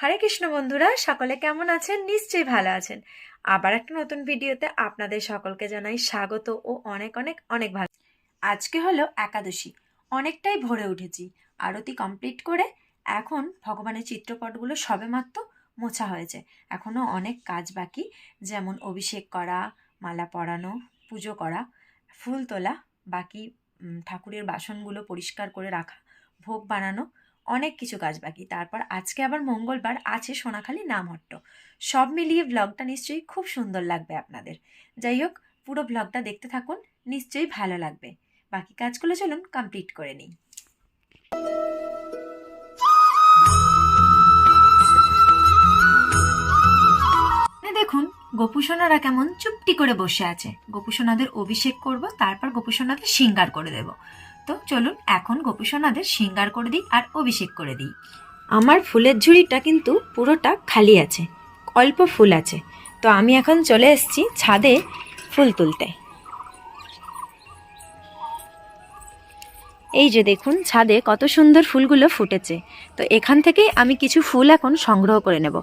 হরে কৃষ্ণ বন্ধুরা, সকলে কেমন আছেন? নিশ্চয়ই ভালো আছেন। আবার একটা নতুন ভিডিওতে আপনাদের সকলকে জানাই স্বাগত ও অনেক অনেক অনেক ভালো। আজকে হলো একাদশী, অনেকটাই ভরে উঠেছি। আরতি কমপ্লিট করে এখন ভগবানের চিত্রপটগুলো সবেমাত্র মোছা হয়েছে। এখনও অনেক কাজ বাকি, যেমন অভিষেক করা, মালা পরানো, পুজো করা, ফুল তোলা, বাকি ঠাকুরের বাসনগুলো পরিষ্কার করে রাখা, ভোগ বানানো অনেক কিছু কাজ বাকি তারপর আজকে আবার মঙ্গলবার আছে সোনাখালি নামহট্ট। সব মিলিয়ে ব্লগটা নিশ্চয়ই খুব সুন্দর লাগবে আপনাদের। যাই হোক, পুরো ব্লগটা দেখতে থাকুন, নিশ্চয়ই ভালো লাগবে। বাকি কাজগুলো চলুন কমপ্লিট করে নিই। দেখুন গোপুসোনারা কেমন চুপটি করে বসে আছে। গোপুসোনাদের অভিষেক করব, তারপর গোপুসোনাদের সিঙ্গার করে দেব। তো চলুন এখন গোপুসোনাদের সিঙ্গার করে দিই আর অভিষেক করে দিই। আমার ফুলের ঝুড়িটা কিন্তু পুরোটা খালি আছে, অল্প ফুল আছে। তো আমি এখন চলে এসেছি ছাদে ফুল তুলতে। এই যে দেখুন, ছাদে কত সুন্দর ফুলগুলো ফুটেছে। তো এখান থেকেই আমি কিছু ফুল এখন সংগ্রহ করে নেব।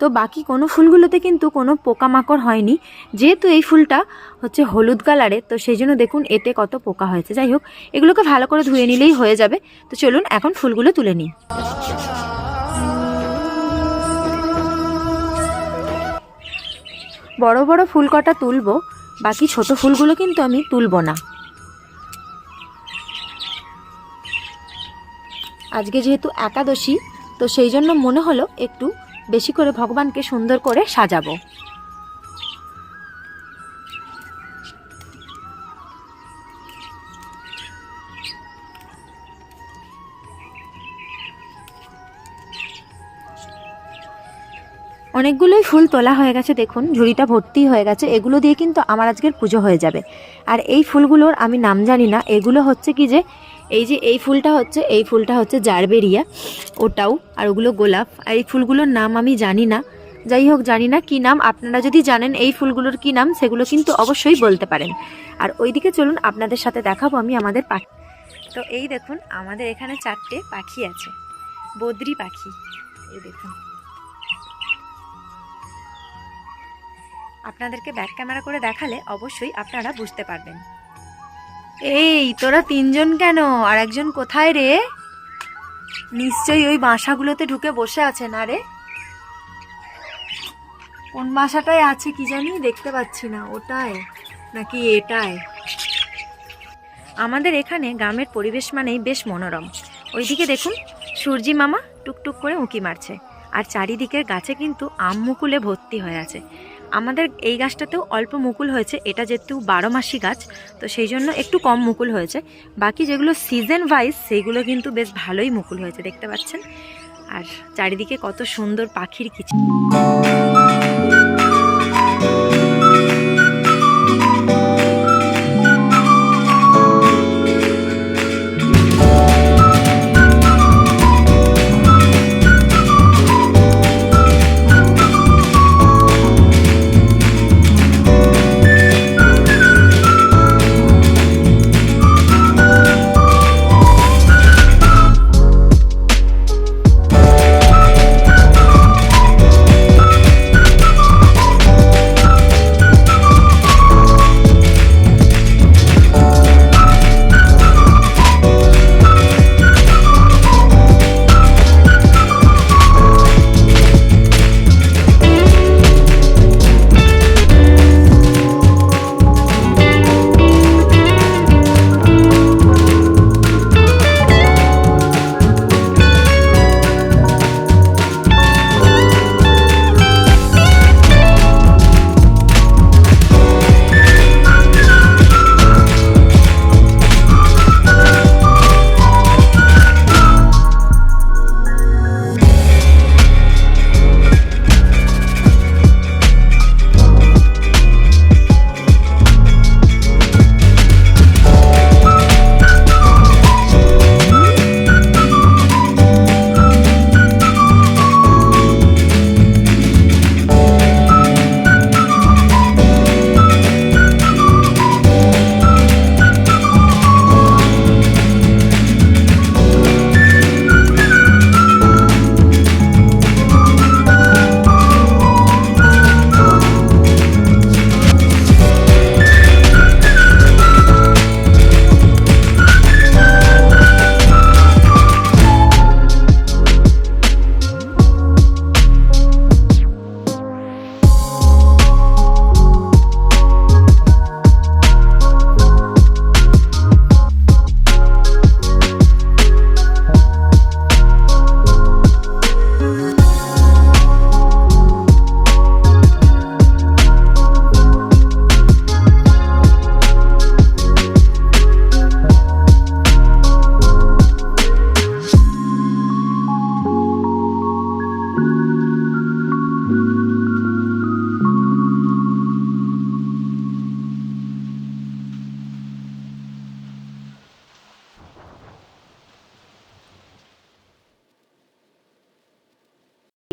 তো বাকি কোনো ফুলগুলোতে কিন্তু কোনো পোকামাকড় হয়নি। যেহেতু এই ফুলটা হচ্ছে হলুদ কালারের তো সেই জন্য দেখুন এতে কত পোকা হয়েছে। যাই হোক, এগুলোকে ভালো করে ধুয়ে নিলেই হয়ে যাবে। তো চলুন এখন ফুলগুলো তুলে নিই। বড় বড় ফুল কটা তুলবো, বাকি ছোট ফুলগুলো কিন্তু আমি তুলব না। আজকে যেহেতু একাদশী, তো সেই জন্য মনে হলো একটু বেশি করে ভগবানকে সুন্দর করে সাজাবো। অনেকগুলোই ফুল তোলা হয়ে গেছে, দেখুন, ঝুড়িটা ভর্তি হয়ে গেছে, এগুলো দিয়ে কিন্তু আমার আজকের পুজো হয়ে যাবে। আর এই ফুলগুলোর আমি নাম জানি না, এগুলো হচ্ছে কি যে, এই যে এই ফুলটা হচ্ছে, এই ফুলটা হচ্ছে জারবেরিয়া, ওটাও, আর ওগুলো গোলাপ, আর এই ফুলগুলোর নাম আমি জানি না। যাই হোক, জানি না কি নাম, আপনারা যদি জানেন এই ফুলগুলোর কি নাম, সেগুলো কিন্তু অবশ্যই বলতে পারেন। আর ওইদিকে চলুন, আপনাদের সাথে দেখাবো আমি আমাদের পাখি। তো এই দেখুন, আমাদের এখানে চারটে পাখি আছে, বদ্রি পাখি, এই দেখুন। আপনাদেরকে ব্যাক ক্যামেরা করে দেখালে অবশ্যই আপনারা বুঝতে পারবেন। এই তোরা তিনজন কেন? আর একজন কোথায় রে? নিশ্চয়ই ওই বাসাগুলোতে ঢুকে বসে আছে না রে? কোন বাসাটায় আছে কি জানি দেখতে পাচ্ছি না ওটায়? নাকি এটায়? আমাদের এখানে গ্রামের পরিবেশ মানেই বেশ মনোরম। ওইদিকে দেখুন সূর্যি মামা টুকটুক করে উঁকি মারছে। আর চারিদিকের গাছে কিন্তু আম মুকুলে ভর্তি হয়ে আছে। আমাদের এই গাছটাতেও অল্প মুকুল হয়েছে, এটা যেহেতু বারো মাসি গাছ, তো সেই জন্য একটু কম মুকুল হয়েছে। বাকি যেগুলো সিজন ওয়াইজ সেইগুলো কিন্তু বেশ ভালোই মুকুল হয়েছে, দেখতে পাচ্ছেন? আর চারিদিকে কত সুন্দর পাখির কিছু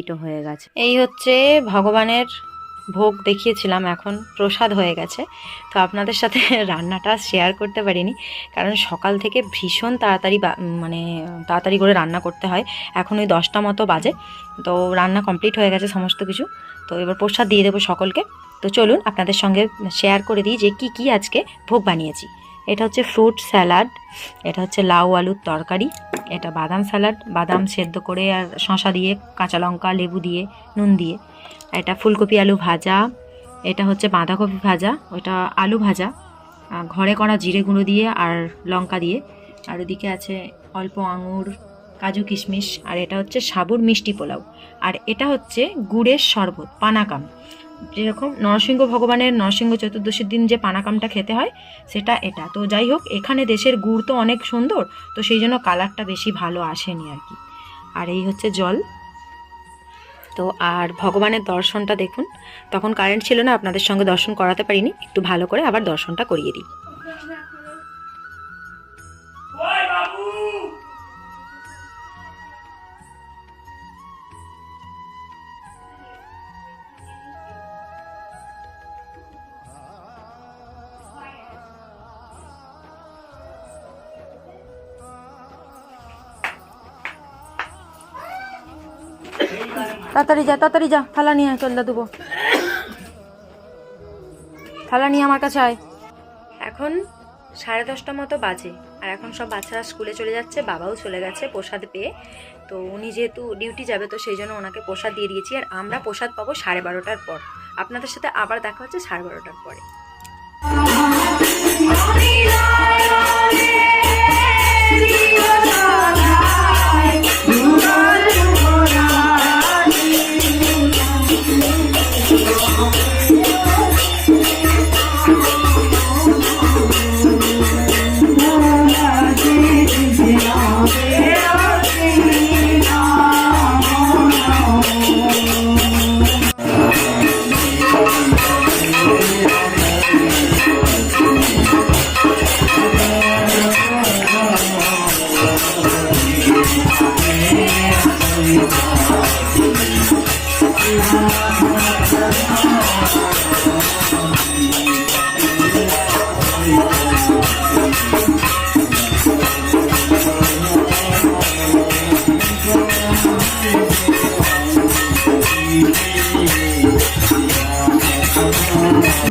কমপ্লিটও হয়ে গেছে। এই হচ্ছে ভগবানের ভোগ দেখিয়েছিলাম, এখন প্রসাদ হয়ে গেছে। তো আপনাদের সাথে রান্নাটা শেয়ার করতে পারিনি, কারণ সকাল থেকে ভীষণ তাড়াতাড়ি মানে তাড়াতাড়ি করে রান্না করতে হয়। এখন ওই দশটা মতো বাজে, তো রান্না কমপ্লিট হয়ে গেছে সমস্ত কিছু। তো এবার প্রসাদ দিয়ে দেবো সকলকে। তো চলুন আপনাদের সঙ্গে শেয়ার করে দিই যে কি কি আজকে ভোগ বানিয়েছি। এটা হচ্ছে ফ্রুট স্যালাড এটা হচ্ছে লাউ আলুর তরকারি এটা বাদাম স্যালাড বাদাম সেদ্ধ করে আর শশা দিয়ে, কাঁচা লঙ্কা, লেবু দিয়ে, নুন দিয়ে। এটা ফুলকপি আলু ভাজা, এটা হচ্ছে বাঁধাকপি ভাজা, ওটা আলু ভাজা ঘরে করা জিরে গুঁড়ো দিয়ে আর লঙ্কা দিয়ে। আর ওদিকে আছে অল্প আঙুর, কাজু কিশমিশ, আর এটা হচ্ছে সাবুর মিষ্টি পোলাও। আর এটা হচ্ছে গুড়ের শরবত, পানাকাম। যেরকম নরসিংহ ভগবানের নরসিংহ চতুর্দশীর দিন যে পানাকামটা খেতে হয়, সেটা এটা। তো যাই হোক, এখানে দেশের গুড় তো অনেক সুন্দর, তো সেই জন্য কালারটা বেশি ভালো আসেনি আর কি। আর এই হচ্ছে জল। তো আর ভগবানের দর্শনটা দেখুন, তখন কারেন্ট ছিল না, আপনাদের সঙ্গে দর্শন করাতে পারিনি, একটু ভালো করে আবার দর্শনটা করিয়ে দিই। তাড়াতাড়ি যা তাড়াতাড়ি যা। থালা নিয়ে আয় চলদা দেবো। থালা নিয়ে আমার কাছে আয়। এখন সাড়ে দশটা মতো বাজে আর এখন সব বাচ্চারা স্কুলে চলে যাচ্ছে বাবাও চলে গেছে প্রসাদ পেয়ে। তো উনি যেহেতু ডিউটি যাবে তো সেই জন্য ওনাকে প্রসাদ দিয়ে দিয়েছি আর আমরা প্রসাদ পাবো সাড়ে বারোটার পর। আপনাদের সাথে আবার দেখা হচ্ছে সাড়ে বারোটার পরে। Thank you.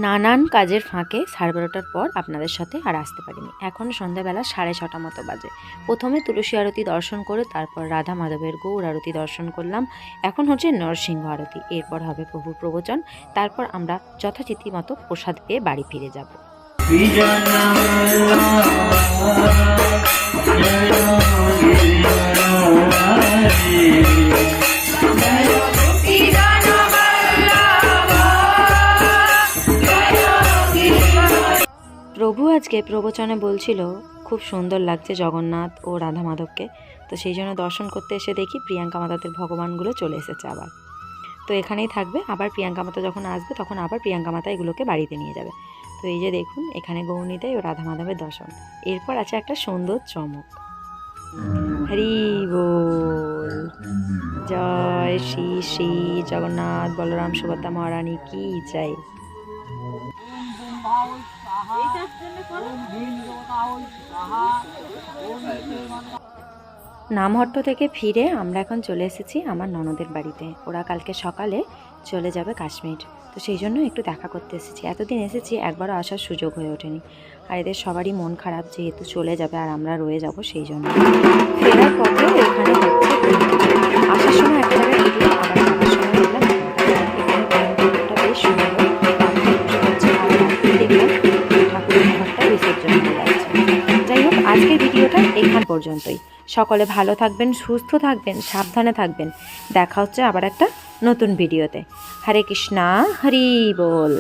নানান কাজের ফাঁকে সাড়ে বারোটার পর আপনাদের সাথে আর আসতে পারিনি। এখন সন্ধ্যাবেলা সাড়ে ছটা মতো বাজে। প্রথমে তুলসী আরতি দর্শন করে তারপর রাধা মাধবের গৌর আরতি দর্শন করলাম। এখন হচ্ছে নরসিংহ আরতি। এরপর হবে প্রভুর প্রবচন। তারপর আমরা যথাচিতি মতো প্রসাদ পেয়ে বাড়ি ফিরে যাব। আজকে প্রবচনে বলছিল, খুব সুন্দর লাগছে জগন্নাথ ও রাধা মাধবকে তো সেই জন্য দর্শন করতে এসে দেখি প্রিয়াঙ্কা মাতাদের ভগবানগুলো চলে এসেছে আবার। তো এখানেই থাকবে। আবার প্রিয়াঙ্কা মাতা যখন আসবে, তখন আবার প্রিয়াঙ্কা মাতা এগুলোকে বাড়িতে নিয়ে যাবে। তো এই যে দেখুন, এখানে গৌরীতাই ও রাধা মাধবের দর্শন। এরপর আছে একটা সুন্দর চমক। হরি বল। জয় শ্রী শ্রী জগন্নাথ বলরাম সুভদ্রা মহারানী, কি চাই? নামহট্ট থেকে ফিরে আমরা এখন চলে এসেছি আমার ননদের বাড়িতে। ওরা কালকে সকালে চলে যাবে কাশ্মীর। তো সেই জন্য একটু দেখা করতে এসেছি। এতদিন এসেছি, একবারও আসার সুযোগ হয়ে ওঠেনি। আর এদের সবারই মন খারাপ, যেহেতু চলে যাবে আর আমরা রয়ে যাব সেই জন্য। ফেরার পথে এখানে আসার সময় একটা জায়গায় পর্যন্তই। সকলে ভালো থাকবেন, সুস্থ থাকবেন, সাবধানে থাকবেন। দেখা হচ্ছে আবার একটা নতুন ভিডিওতে। হরে কৃষ্ণা, হরি বল।